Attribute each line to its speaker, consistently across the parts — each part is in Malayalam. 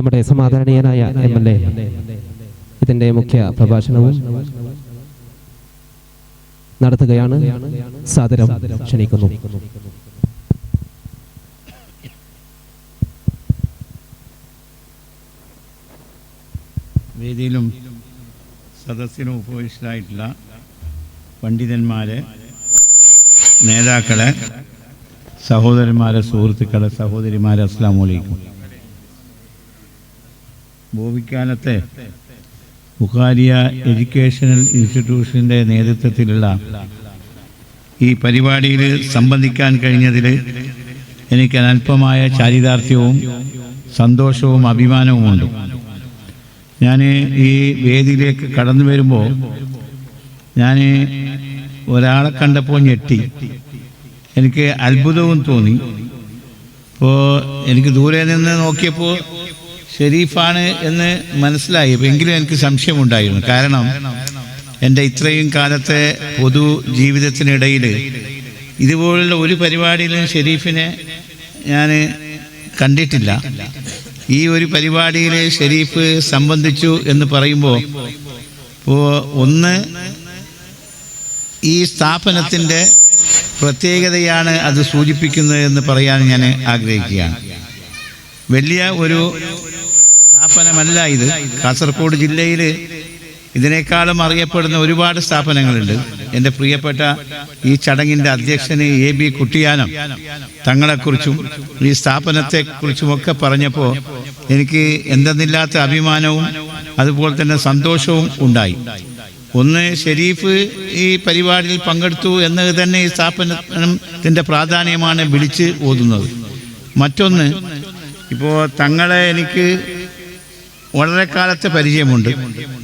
Speaker 1: നമ്മുടെ സമാധാനീയനായ എം എൽ എ. ഇതിന്റെ മുഖ്യ പ്രഭാഷണവും നടത്തുകയാണ് സാദരം ക്ഷണിക്കുന്നു.
Speaker 2: വേദിയിലും സദസ്സിനും ഉപവിഷ്ടരായിട്ടുള്ള പണ്ഡിതന്മാരെ നേതാക്കളെ സഹോദരന്മാരെ സുഹൃത്തുക്കളെ സഹോദരിമാരെ അസ്സാം വലൈക്കും ഭൂവിക്കാലത്തെ ബുഖാരിയ എഡ്യൂക്കേഷണൽ ഇൻസ്റ്റിറ്റ്യൂഷന്റെ നേതൃത്വത്തിലുള്ള ഈ പരിപാടിയിൽ സംബന്ധിക്കാൻ കഴിഞ്ഞതിൽ എനിക്ക് അനല്പമായ ചാരിതാർത്ഥ്യവും സന്തോഷവും അഭിമാനവുമുണ്ട് ഞാൻ ഈ വേദിയിലേക്ക് കടന്നു വരുമ്പോൾ ഞാൻ ഒരാളെ കണ്ടപ്പോൾ ഞെട്ടി. എനിക്ക് അത്ഭുതവും തോന്നി. അപ്പോൾ എനിക്ക് ദൂരെ നിന്ന് നോക്കിയപ്പോൾ ഷെരീഫാണ് എന്ന് മനസ്സിലായി. എങ്കിലും എനിക്ക് സംശയമുണ്ടായിരുന്നു. കാരണം എന്റെ ഇത്രയും കാലത്തെ പൊതു ജീവിതത്തിനിടയിൽ ഇതുപോലുള്ള ഒരു പരിപാടിയിലും ഷെരീഫിനെ ഞാൻ കണ്ടിട്ടില്ല. ഈ ഒരു പരിപാടിയിൽ ഷെരീഫ് സംബന്ധിച്ചു എന്ന് പറയുമ്പോൾ ഇപ്പോൾ ഒന്ന് ഈ സ്ഥാപനത്തിന്റെ പ്രത്യേകതയാണ് അത് സൂചിപ്പിക്കുന്നത് എന്ന് പറയാൻ ഞാൻ ആഗ്രഹിക്കുകയാണ്. വലിയ ഒരു സ്ഥാപനമല്ല ഇത്. കാസർഗോഡ് ജില്ലയിൽ ഇതിനേക്കാളും അറിയപ്പെടുന്ന ഒരുപാട് സ്ഥാപനങ്ങളുണ്ട്. എന്റെ പ്രിയപ്പെട്ട ഈ ചടങ്ങിന്റെ അധ്യക്ഷന് എ ബി കുട്ടിയാനം തങ്ങളെക്കുറിച്ചും ഈ സ്ഥാപനത്തെക്കുറിച്ചുമൊക്കെ പറഞ്ഞപ്പോൾ എനിക്ക് എന്തെന്നില്ലാത്ത അഭിമാനവും അതുപോലെ തന്നെ സന്തോഷവും ഉണ്ടായി. ഒന്ന് ഷെരീഫ് ഈ പരിപാടിയിൽ പങ്കെടുത്തു എന്നത് തന്നെ ഈ സ്ഥാപനത്തിന്റെ പ്രാധാന്യമാണ് വിളിച്ച് ഓതുന്നത്. മറ്റൊന്ന് ഇപ്പോൾ തങ്ങളെ എനിക്ക് വളരെ കാലത്തെ പരിചയമുണ്ട്.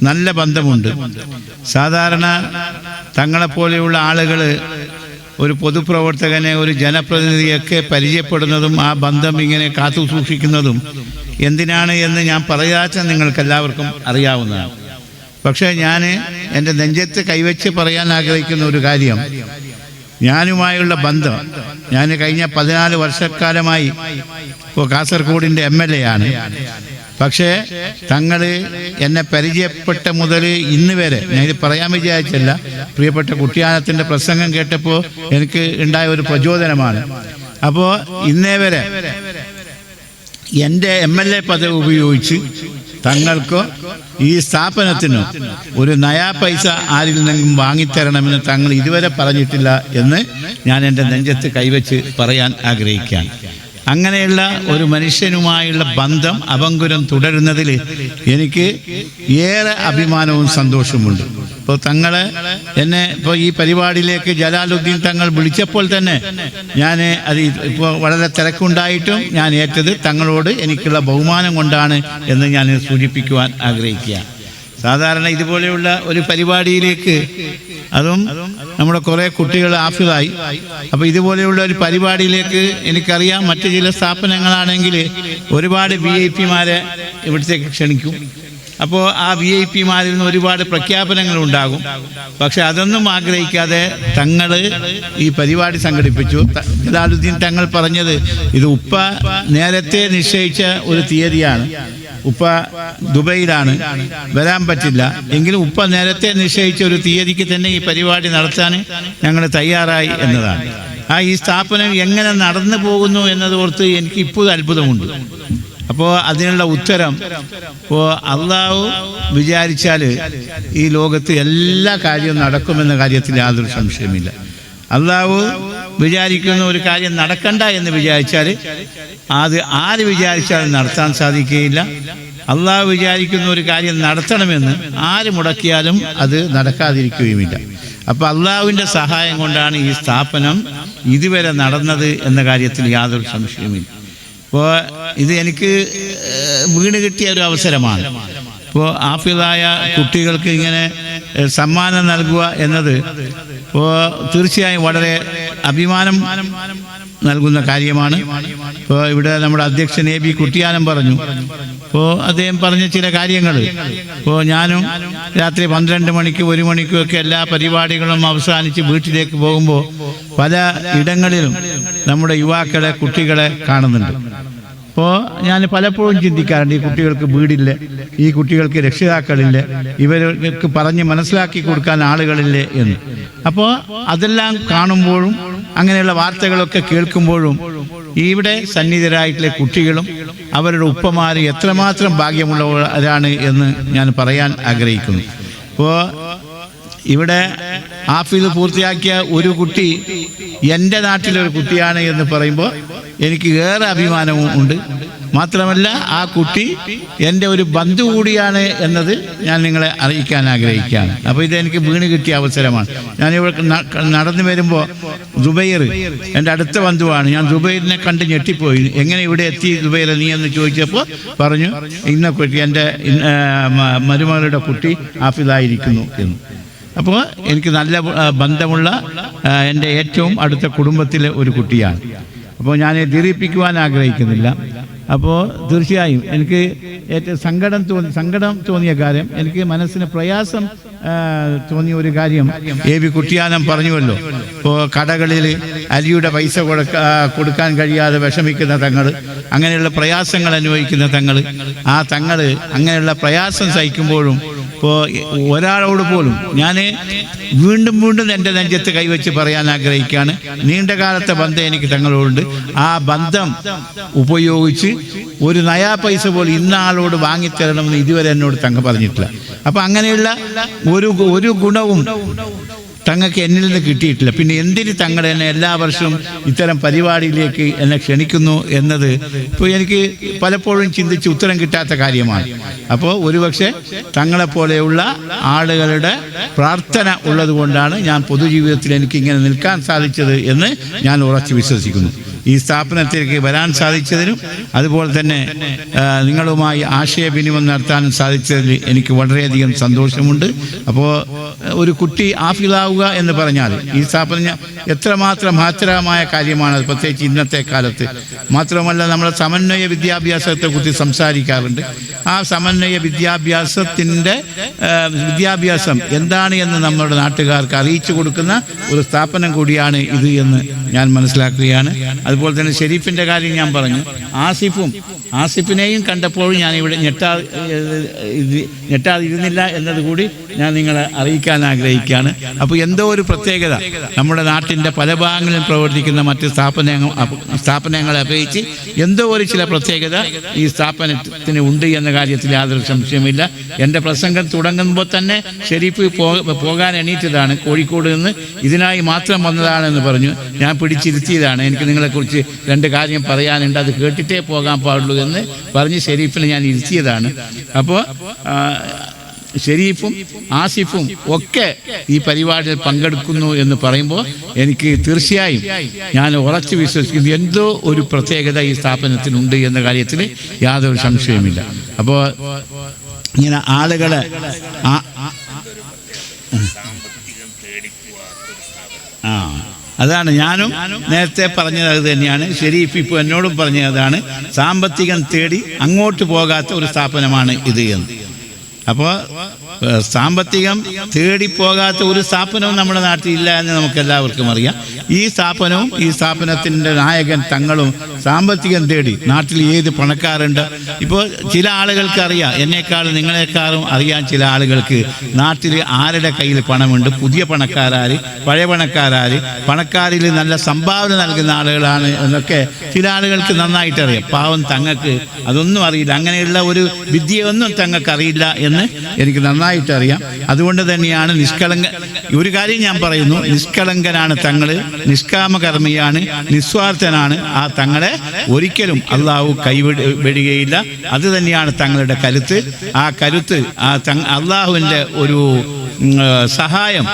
Speaker 2: നല്ല ബന്ധമുണ്ട്. സാധാരണ തങ്ങളെപ്പോലെയുള്ള ആളുകൾ ഒരു പൊതുപ്രവർത്തകനെ ഒരു ജനപ്രതിനിധിയൊക്കെ പരിചയപ്പെടുന്നതും ആ ബന്ധം ഇങ്ങനെ കാത്തു സൂക്ഷിക്കുന്നതും എന്തിനാണ് എന്ന് ഞാൻ പറയാച്ച നിങ്ങൾക്ക് എല്ലാവർക്കും അറിയാവുന്നതാണ്. പക്ഷേ ഞാൻ എന്റെ നെഞ്ചത്ത് കൈവച്ച് പറയാൻ ആഗ്രഹിക്കുന്ന ഒരു കാര്യം. ഞാനുമായുള്ള ബന്ധം ഞാൻ കഴിഞ്ഞ പതിനാല് വർഷക്കാലമായി ഇപ്പോൾ കാസർഗോഡിന്റെ എം എൽ എ ആണ്. പക്ഷേ തങ്ങൾ എന്നെ പരിചയപ്പെട്ട മുതൽ ഇന്ന് വരെ ഞാൻ പറയാൻ വിചാരിച്ചല്ല. പ്രിയപ്പെട്ട കുട്ടിയാനത്തിന്റെ പ്രസംഗം കേട്ടപ്പോൾ എനിക്ക് ഉണ്ടായ ഒരു പ്രചോദനമാണ്. അപ്പോൾ ഇന്നേ വരെ എന്റെ എം എൽ എ പദവി ഉപയോഗിച്ച് തങ്ങൾക്കോ ഈ സ്ഥാപനത്തിനോ ഒരു നയാ പൈസ ആരിൽ നിന്നും വാങ്ങിത്തരണമെന്ന് തങ്ങൾ ഇതുവരെ പറഞ്ഞിട്ടില്ല എന്ന് ഞാൻ എന്റെ നെഞ്ചത്ത് കൈവച്ച് പറയാൻ ആഗ്രഹിക്കുകയാണ്. അങ്ങനെയുള്ള ഒരു മനുഷ്യനുമായുള്ള ബന്ധം അപങ്കുരം തുടരുന്നതിൽ എനിക്ക് ഏറെ അഭിമാനവും സന്തോഷവുമുണ്ട്. ഇപ്പോൾ തങ്ങളെ എന്നെ ഇപ്പോൾ ഈ പരിപാടിയിലേക്ക് ജലാലുദ്ദീൻ തങ്ങൾ വിളിച്ചപ്പോൾ തന്നെ ഞാൻ അത് ഇപ്പോൾ വളരെ തിരക്കുണ്ടായിട്ടും ഞാൻ ഏറ്റത് തങ്ങളോട് എനിക്കുള്ള ബഹുമാനം കൊണ്ടാണ് എന്ന് ഞാൻ സൂചിപ്പിക്കുവാൻ ആഗ്രഹിക്കുകയാണ്. സാധാരണ ഇതുപോലെയുള്ള ഒരു പരിപാടിയിലേക്ക് അതും നമ്മുടെ കുറേ കുട്ടികൾ ആഫിലായി അപ്പോൾ ഇതുപോലെയുള്ള ഒരു പരിപാടിയിലേക്ക് എനിക്കറിയാം മറ്റു ചില സ്ഥാപനങ്ങളാണെങ്കിൽ ഒരുപാട് വി ഐ പിമാരെ ഇവിടത്തേക്ക് ക്ഷണിക്കും. അപ്പോൾ ആ വി ഐ പിമാരിൽ നിന്ന് ഒരുപാട് പ്രഖ്യാപനങ്ങൾ ഉണ്ടാകും. പക്ഷെ അതൊന്നും ആഗ്രഹിക്കാതെ തങ്ങൾ ഈ പരിപാടി സംഘടിപ്പിച്ചു. ജലാലുദ്ദീൻ തങ്ങൾ പറഞ്ഞത് ഇത് ഉപ്പ നേരത്തെ നിശ്ചയിച്ച ഒരു തീയതിയാണ്. ഉപ്പ ദുബൈയിലാണ്. വരാൻ പറ്റില്ല. എങ്കിലും ഉപ്പ നേരത്തെ നിശ്ചയിച്ച ഒരു തീയതിക്ക് തന്നെ ഈ പരിപാടി നടത്താൻ ഞങ്ങൾ തയ്യാറായി എന്നതാണ്. ആ ഈ സ്ഥാപനം എങ്ങനെ നടന്നു പോകുന്നു എന്നതോർത്ത് എനിക്ക് ഇപ്പോഴും അത്ഭുതമുണ്ട്. അപ്പോൾ അതിനുള്ള ഉത്തരം ഇപ്പോൾ അള്ളാഹു വിചാരിച്ചാൽ ഈ ലോകത്ത് എല്ലാ കാര്യവും നടക്കുമെന്ന കാര്യത്തിൽ യാതൊരു സംശയമില്ല അള്ളാഹു വിചാരിക്കുന്ന ഒരു കാര്യം നടക്കണ്ട എന്ന് വിചാരിച്ചാൽ അത് ആര് വിചാരിച്ചാലും നടത്താൻ സാധിക്കുകയില്ല. അള്ളാഹു വിചാരിക്കുന്ന ഒരു കാര്യം നടത്തണമെന്ന് ആര് മുടക്കിയാലും അത് നടക്കാതിരിക്കുകയുമില്ല. അപ്പോൾ അള്ളാഹുവിന്റെ സഹായം കൊണ്ടാണ് ഈ സ്ഥാപനം ഇതുവരെ നടന്നത് എന്ന കാര്യത്തിൽ യാതൊരു സംശയവുമില്ല. ഇപ്പോൾ ഇത് എനിക്ക് വീണ് കിട്ടിയ ഒരു അവസരമാണ്. ഇപ്പോൾ ആഫിദായ കുട്ടികൾക്ക് ഇങ്ങനെ സമ്മാനം നൽകുക എന്നത് ഇപ്പോൾ തീർച്ചയായും വളരെ അഭിമാനം നൽകുന്ന കാര്യമാണ്. ഇപ്പോൾ ഇവിടെ നമ്മുടെ അധ്യക്ഷൻ എ ബി കുട്ടിയാനം പറഞ്ഞു. ഇപ്പോൾ അദ്ദേഹം പറഞ്ഞ ചില കാര്യങ്ങൾ. ഇപ്പോൾ ഞാനും രാത്രി പന്ത്രണ്ട് മണിക്ക് ഒരു മണിക്കും ഒക്കെ എല്ലാ പരിപാടികളും അവസാനിച്ച് വീട്ടിലേക്ക് പോകുമ്പോൾ പല ഇടങ്ങളിലും നമ്മുടെ യുവാക്കളെ കുട്ടികളെ കാണുന്നുണ്ട്. അപ്പോൾ ഞാൻ പലപ്പോഴും ചിന്തിക്കാറുണ്ട് ഈ കുട്ടികൾക്ക് വീടില്ല ഈ കുട്ടികൾക്ക് രക്ഷിതാക്കളില്ല ഇവർക്ക് പറഞ്ഞ് മനസ്സിലാക്കി കൊടുക്കാൻ ആളുകളില്ലേ എന്ന്. അപ്പോൾ അതെല്ലാം കാണുമ്പോഴും അങ്ങനെയുള്ള വാർത്തകളൊക്കെ കേൾക്കുമ്പോഴും ഇവിടെ സന്നിധരായിട്ടുള്ള കുട്ടികളും അവരുടെ ഉപ്പമാരും എത്രമാത്രം ഭാഗ്യമുള്ളവരാണ് എന്ന് ഞാൻ പറയാൻ ആഗ്രഹിക്കുന്നു. അപ്പോൾ ഇവിടെ ആഫീസ് പൂർത്തിയാക്കിയ ഒരു കുട്ടി എന്റെ നാട്ടിലൊരു കുട്ടിയാണ് എന്ന് പറയുമ്പോൾ എനിക്ക് ഏറെ അഭിമാനവും ഉണ്ട്. മാത്രമല്ല ആ കുട്ടി എന്റെ ഒരു ബന്ധു കൂടിയാണ് എന്നത് ഞാൻ നിങ്ങളെ അറിയിക്കാൻ ആഗ്രഹിക്കുകയാണ്. അപ്പോൾ ഇതെനിക്ക് വീണ് കിട്ടിയ അവസരമാണ്. ഞാൻ ഇവിടെ നടന്നു വരുമ്പോൾ ദുബൈർ എന്റെ അടുത്ത ബന്ധുവാണ്. ഞാൻ ദുബൈറിനെ കണ്ട് ഞെട്ടിപ്പോയി. എങ്ങനെ ഇവിടെ എത്തി ദുബൈർ നീ എന്ന് ചോദിച്ചപ്പോൾ പറഞ്ഞു ഇന്ന കുട്ടി എന്റെ മരുമകളുടെ കുട്ടി ആഫിദായിരിക്കുന്നു എന്ന്. അപ്പോൾ എനിക്ക് നല്ല ബന്ധമുള്ള എന്റെ ഏറ്റവും അടുത്ത കുടുംബത്തിലെ ഒരു കുട്ടിയാണ്. അപ്പോൾ ഞാൻ ദീർഘിപ്പിക്കുവാൻ ആഗ്രഹിക്കുന്നില്ല. അപ്പോൾ തീർച്ചയായും എനിക്ക് ഏറ്റവും സങ്കടം തോന്നി സങ്കടം തോന്നിയ കാര്യം എനിക്ക് മനസ്സിന് പ്രയാസം തോന്നിയ ഒരു കാര്യം എ വി കുട്ടിയാനം പറഞ്ഞുവല്ലോ. ഇപ്പോൾ കടകളിൽ അരിയുടെ പൈസ കൊടുക്ക കൊടുക്കാൻ കഴിയാതെ വിഷമിക്കുന്ന തങ്ങൾ അങ്ങനെയുള്ള പ്രയാസങ്ങൾ അനുഭവിക്കുന്ന തങ്ങൾ ആ തങ്ങൾ അങ്ങനെയുള്ള പ്രയാസം സഹിക്കുമ്പോഴും ഇപ്പോൾ ഒരാളോട് പോലും ഞാൻ വീണ്ടും വീണ്ടും എന്റെ നെഞ്ചത്ത് കൈവച്ച് പറയാൻ ആഗ്രഹിക്കുകയാണ് നീണ്ടകാലത്തെ ബന്ധം എനിക്ക് തങ്ങളോടുണ്ട്. ആ ബന്ധം ഉപയോഗിച്ച് ഒരു നയാ പൈസ പോലും ഇന്ന ആളോട് വാങ്ങിത്തരണമെന്ന് ഇതുവരെ എന്നോട് തങ്ങ പറഞ്ഞിട്ടില്ല. അപ്പം അങ്ങനെയുള്ള ഒരു ഒരു ഗുണവും തങ്ങൾക്ക് എന്നിൽ നിന്ന് കിട്ടിയിട്ടില്ല. പിന്നെ എന്തിന് തങ്ങളെ എന്നെ എല്ലാ വർഷവും ഇത്തരം പരിപാടിയിലേക്ക് എന്നെ ക്ഷണിക്കുന്നു എന്നത് ഇപ്പോൾ എനിക്ക് പലപ്പോഴും ചിന്തിച്ച് ഉത്തരം കിട്ടാത്ത കാര്യമാണ്. അപ്പോൾ ഒരുപക്ഷെ തങ്ങളെപ്പോലെയുള്ള ആളുകളുടെ പ്രാർത്ഥന ഉള്ളതുകൊണ്ടാണ് ഞാൻ പൊതുജീവിതത്തിൽ എനിക്ക് ഇങ്ങനെ നിൽക്കാൻ സാധിച്ചത് എന്ന് ഞാൻ ഉറച്ചു വിശ്വസിക്കുന്നു. ഈ സ്ഥാപനത്തിലേക്ക് വരാൻ സാധിച്ചതിനും അതുപോലെ തന്നെ നിങ്ങളുമായി ആശയവിനിമയം നടത്താനും സാധിച്ചതിൽ എനിക്ക് വളരെയധികം സന്തോഷമുണ്ട്. അപ്പോൾ ഒരു കുട്ടി ആഫിലാവുക എന്ന് പറഞ്ഞാൽ ഈ സ്ഥാപനം എത്രമാത്രം മഹത്തരമായ കാര്യമാണ് പ്രത്യേകിച്ച് ഇന്നത്തെ കാലത്ത്. മാത്രമല്ല നമ്മുടെ സമന്വയ വിദ്യാഭ്യാസത്തെ കുറിച്ച് സംസാരിക്കാറുണ്ട്. ആ സമന്വയ വിദ്യാഭ്യാസത്തിന്റെ വിദ്യാഭ്യാസം എന്താണ് എന്ന് നമ്മുടെ നാട്ടുകാർക്ക് അറിയിച്ചു കൊടുക്കുന്ന ഒരു സ്ഥാപനം കൂടിയാണ് ഇത് എന്ന് ഞാൻ മനസ്സിലാക്കുകയാണ്. അതുപോലെ തന്നെ ഷെരീഫിന്റെ കാര്യം ഞാൻ പറഞ്ഞു. ആസിഫും ആസിഫിനെയും കണ്ടപ്പോൾ ഞാൻ ഇവിടെ ഞെട്ടാ ഞെട്ടാതിരുന്നില്ല എന്നതുകൂടി ഞാൻ നിങ്ങളെ അറിയിക്കാൻ ആഗ്രഹിക്കുകയാണ്. അപ്പോൾ എന്തോ ഒരു പ്രത്യേകത. നമ്മുടെ നാട്ടിന്റെ പല ഭാഗങ്ങളിലും പ്രവർത്തിക്കുന്ന മറ്റ് സ്ഥാപനങ്ങൾ സ്ഥാപനങ്ങളെ അപേക്ഷിച്ച് എന്തോ ഒരു ചില പ്രത്യേകത ഈ സ്ഥാപനത്തിന് ഉണ്ട് എന്ന കാര്യത്തിൽ യാതൊരു സംശയമില്ല എന്റെ പ്രസംഗം തുടങ്ങുമ്പോൾ തന്നെ ഷെരീഫ് പോകാൻ എണീറ്റതാണ്. കോഴിക്കോട് നിന്ന് ഇതിനായി മാത്രം വന്നതാണെന്ന് പറഞ്ഞു. ഞാൻ പിടിച്ചിരുത്തിയതാണ്. എനിക്ക് നിങ്ങളെക്കുറിച്ച് രണ്ട് കാര്യം പറയാനുണ്ട്. അത് കേട്ടിട്ടേ പോകാൻ പാടുള്ളൂ എന്ന് പറഞ്ഞ് ഷെരീഫിനെ ഞാൻ ഇരുത്തിയതാണ്. അപ്പോൾ ഷെരീഫും ആസിഫും ഒക്കെ ഈ പരിപാടിയിൽ പങ്കെടുക്കുന്നു എന്ന് പറയുമ്പോൾ എനിക്ക് തീർച്ചയായും ഞാൻ ഉറച്ചു വിശ്വസിക്കുന്നു. എന്തോ ഒരു പ്രത്യേകത ഈ സ്ഥാപനത്തിനുണ്ട് എന്ന കാര്യത്തിൽ യാതൊരു സംശയവുമില്ല. അപ്പോൾ ഇങ്ങനെ ആളുകളെ അതാണ് ഞാനും നേരത്തെ പറഞ്ഞത് അത് തന്നെയാണ്. ഷെരീഫ് ഇപ്പോൾ എന്നോടും പറഞ്ഞതാണ് സാമ്പത്തികം തേടി അങ്ങോട്ട് പോകാത്ത ഒരു സ്ഥാപനമാണ് ഇത് എന്ന്. അപ്പോൾ സാമ്പത്തികം തേടിപ്പോകാത്ത ഒരു സ്ഥാപനവും നമ്മുടെ നാട്ടിൽ ഇല്ല എന്ന് നമുക്ക് എല്ലാവർക്കും അറിയാം. ഈ സ്ഥാപനവും ഈ സ്ഥാപനത്തിന്റെ നായകൻ തങ്ങളും സാമ്പത്തികം തേടി നാട്ടിൽ ഏത് പണക്കാരുണ്ട്? ഇപ്പോൾ ചില ആളുകൾക്ക് അറിയാം. എന്നെക്കാളും നിങ്ങളെക്കാളും അറിയാൻ ചില ആളുകൾക്ക് നാട്ടിൽ ആരുടെ കയ്യിൽ പണമുണ്ട്? പുതിയ പണക്കാരാര് പഴയ പണക്കാരാര് പണക്കാരിൽ നല്ല സംഭാവന നൽകുന്ന ആളുകളാണ് എന്നൊക്കെ ചില ആളുകൾക്ക് നന്നായിട്ട് അറിയാം. പാവം തങ്ങൾക്ക് അതൊന്നും അറിയില്ല. അങ്ങനെയുള്ള ഒരു വിദ്യയൊന്നും തങ്ങൾക്ക് അറിയില്ല എന്ന് എനിക്ക് നന്നായിട്ട് അറിയാം അതുകൊണ്ട് തന്നെയാണ് നിഷ്കളങ്ക ഒരു കാര്യം ഞാൻ പറയുന്നു. നിഷ്കളങ്കനാണ് തങ്ങൾ നിഷ്കാമകർമ്മിയാണ്. നിസ്വാർത്ഥനാണ്. ആ തങ്ങളെ ഒരിക്കലും അള്ളാഹു കൈവിടുകയില്ല വിടുകയില്ല. അത് തന്നെയാണ് തങ്ങളുടെ കരുത്ത്. ആ കരുത്ത് ആ തങ് അള്ളാഹുവിന്റെ ഒരു സഹായം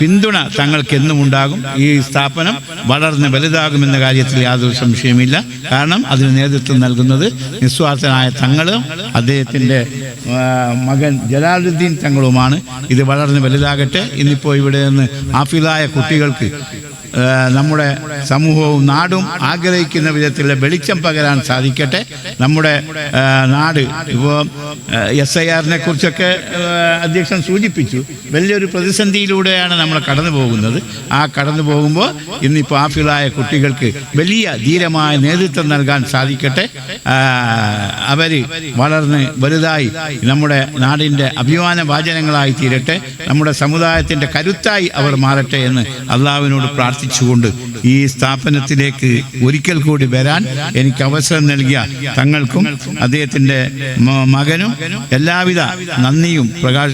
Speaker 2: പിന്തുണ തങ്ങൾക്ക് എന്നും ഉണ്ടാകും ഈ സ്ഥാപനം വളർന്ന് വലുതാകുമെന്ന കാര്യത്തിൽ യാതൊരു സംശയമില്ല കാരണം അതിന് നേതൃത്വം നൽകുന്നത് നിസ്വാർത്ഥനായ തങ്ങളും അദ്ദേഹത്തിന്റെ മകൻ ജലാലുദ്ദീൻ തങ്ങളുമാണ്. ഇത് വളർന്ന് വലുതാകട്ടെ. ഇന്നിപ്പോൾ ഇവിടെ നിന്ന് ആഫിലായ കുട്ടികൾക്ക് നമ്മുടെ സമൂഹവും നാടും ആഗ്രഹിക്കുന്ന വിധത്തിലുള്ള വെളിച്ചം പകരാൻ സാധിക്കട്ടെ. നമ്മുടെ നാട് ഇപ്പോൾ എസ് ഐ ആറിനെ കുറിച്ചൊക്കെ അധ്യക്ഷൻ സൂചിപ്പിച്ചു. വലിയൊരു പ്രതിസന്ധിയിലൂടെയാണ് നമ്മൾ കടന്നു പോകുന്നത്. ആ കടന്നു പോകുമ്പോൾ ഇന്നിപ്പോൾ ആഫിളായ കുട്ടികൾക്ക് വലിയ ധീരമായ നേതൃത്വം നൽകാൻ സാധിക്കട്ടെ. അവർ വളർന്ന് വലുതായി നമ്മുടെ നാടിന്റെ അഭിമാന വാചനങ്ങളായി തീരട്ടെ. നമ്മുടെ സമുദായത്തിന്റെ കരുത്തായി അവർ മാറട്ടെ എന്ന് അള്ളാഹുവിനോട് പ്രാർത്ഥിച്ചുകൊണ്ട് ഈ സ്ഥാപനത്തിലേക്ക് ഒരിക്കൽ കൂടി വരാൻ എനിക്ക് അവസരം നൽകിയ തങ്ങൾക്കും അദ്ദേഹത്തിന്റെ മകനും എല്ലാവിധ നന്ദിയും പ്രകാശ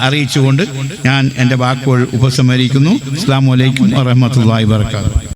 Speaker 2: അറിയിച്ചുകൊണ്ട് ഞാൻ എന്റെ വാക്കുകൾ ഉപസംഹരിക്കുന്നു. അസ്സാം വലൈക്കും വാഹമത്തല്ലാ വാബർക്കാത്തു